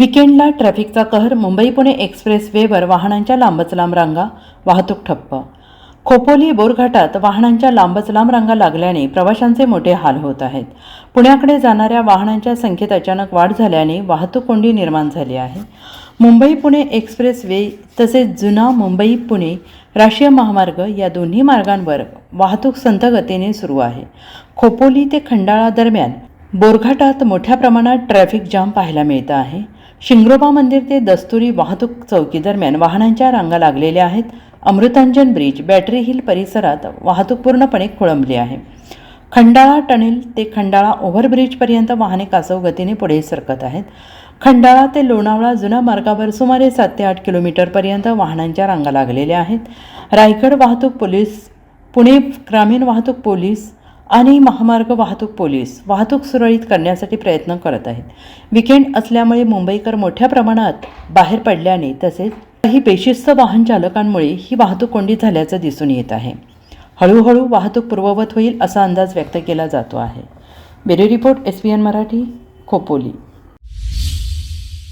विकेंडला ट्रॅफिकचा कहर मुंबई पुणे एक्सप्रेस वेवर वाहनांच्या लांबच लांब रांगा वाहतूक ठप्प. खोपोली बोरघाटात वाहनांच्या लांबच लांब रांगा लागल्याने प्रवाशांचे मोठे हाल होत आहेत. पुण्याकडे जाणाऱ्या वाहनांच्या संख्येत अचानक वाढ झाल्याने वाहतूक कोंडी निर्माण झाली आहे. मुंबई पुणे एक्सप्रेस वे तसेच जुना मुंबई पुणे राष्ट्रीय महामार्ग या दोन्ही मार्गांवर वाहतूक संथ गतीने सुरू आहे. खोपोली ते खंडाळा दरम्यान बोरघाटात मोठ्या प्रमाणात ट्रॅफिक जाम पाहायला मिळतं आहे. शिंग्रोबा मंदिर ते दस्तुरी वाहतूक चौकीदरम्यान वाहनांच्या रांगा लागलेल्या आहेत. अमृतांजन ब्रिज बॅटरी हिल परिसरात वाहतूक पूर्णपणे खोळंबली आहे. खंडाळा टनेल ते खंडाळा ओव्हरब्रिजपर्यंत वाहने कासव गतीने पुढे सरकत आहेत. खंडाळा ते लोणावळा जुन्या मार्गावर सुमारे सात ते आठ किलोमीटरपर्यंत वाहनांच्या रांगा लागलेल्या आहेत. रायगड वाहतूक पोलीस पुणे ग्रामीण वाहतूक पोलीस आणि महामार्ग वाहतूक पोलीस वाहतूक सुरळीत करण्यासाठी प्रयत्न करत आहेत. विकेंड असल्यामुळे मुंबईकर मोठ्या प्रमाणात बाहेर पडल्याने तसेच काही बेशिस्त वाहन चालकांमुळे ही वाहतूक कोंडी झाल्याचं दिसून येत आहे. हळूहळू वाहतूक पूर्ववत होईल असा अंदाज व्यक्त केला जातो आहे. Bureau report S P N Marathi Khopoli.